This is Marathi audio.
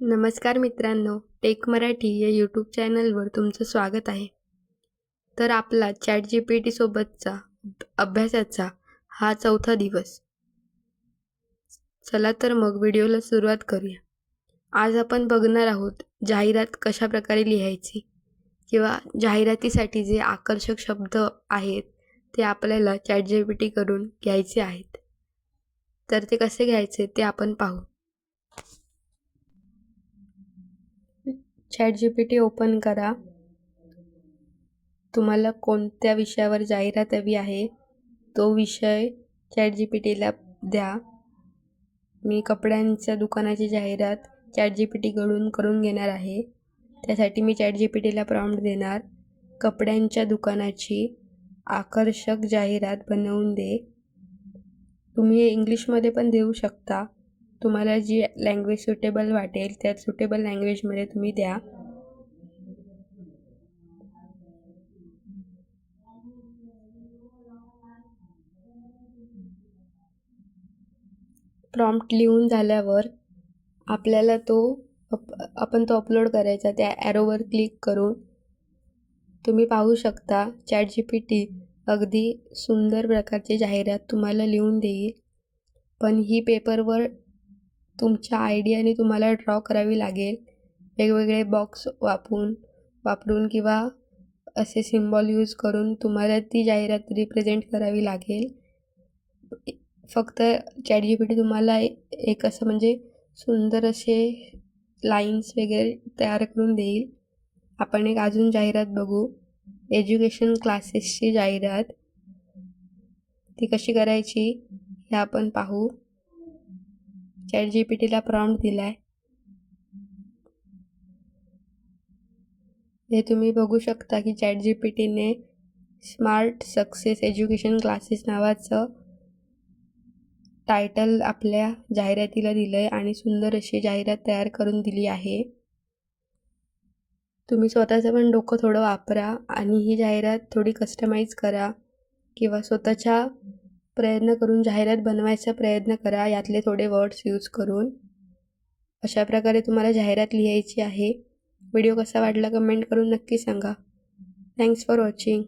नमस्कार मित्रांनो टेक मराठी या यूट्यूब चॅनलवर तुमचं स्वागत आहे. तर आपला चॅट जी पी टीसोबतचा अभ्यासाचा हा चौथा दिवस. चला तर मग व्हिडिओला सुरुवात करूया. आज आपण बघणार आहोत जाहिरात कशा प्रकारे लिहायची किंवा जाहिरातीसाठी जे आकर्षक शब्द आहेत ते आपल्याला चॅट जी पी टीकडून घ्यायचे आहेत. तर ते कसे घ्यायचे ते आपण पाहू. Chat G P T open करा. तुम्हाला कोणत्या विषयावर जाहिरात हवी आहे तो विषय चॅट जी पी टीला द्या. मी कपड्यांच्या दुकानाची जाहिरात चॅट जी पी टीकडून करून घेणार आहे. त्यासाठी मी चॅट जी पी टीला प्रॉम्प्ट देणार. कपड्यांच्या दुकानाची आकर्षक जाहिरात बनवून दे. तुम्ही इंग्लिशमध्ये पण देऊ शकता. तुम्हाला जी लँग्वेज सुटेबल वाटेल त्या सुटेबल लँग्वेजमध्ये तुम्ही द्या. प्रॉम्प्ट लिहून झाल्यावर आपल्याला तो अप आपण तो अपलोड करायचा त्या ॲरोवर क्लिक करून तुम्ही पाहू शकता चॅट जी पी टी अगदी सुंदर प्रकारची जाहिरात तुम्हाला लिहून देईल. पण ही पेपरवर तुमच्या आयडियाने तुम्हाला ड्रॉ करावी लागेल. वेगवेगळे बॉक्स वापरून वापरून किंवा असे सिम्बॉल यूज करून तुम्हाला ती जाहिरात रिप्रेझेंट करावी लागेल. फक्त चॅट जी पी टी तुम्हाला एक असं म्हणजे सुंदर असे लाईन्स वगैरे तयार करून देईल. आपण एक अजून जाहिरात बघू. एज्युकेशन क्लासेसची जाहिरात. ती कशी करायची हे आपण पाहू. चॅट जी पी टीला प्रॉम्प्ट दिला आहे हे तुम्ही बघू शकता की चॅट जी पी टीने स्मार्ट सक्सेस एज्युकेशन क्लासेस नावाचं टायटल आपल्या जाहिरातीला दिलं आहे आणि सुंदर अशी जाहिरात तयार करून दिली आहे. तुम्ही स्वतःचं पण डोकं थोडं वापरा आणि ही जाहिरात थोडी कस्टमाइज करा किंवा स्वतःच्या प्रयत्न करून जाहिरात बनवायचा प्रयत्न करा यातले थोडे वर्ड्स यूज करून. अशा प्रकारे तुम्हाला जाहिरात लिहायची आहे. व्हिडिओ कसा वाटला कमेंट करून नक्की सांगा. Thanks for watching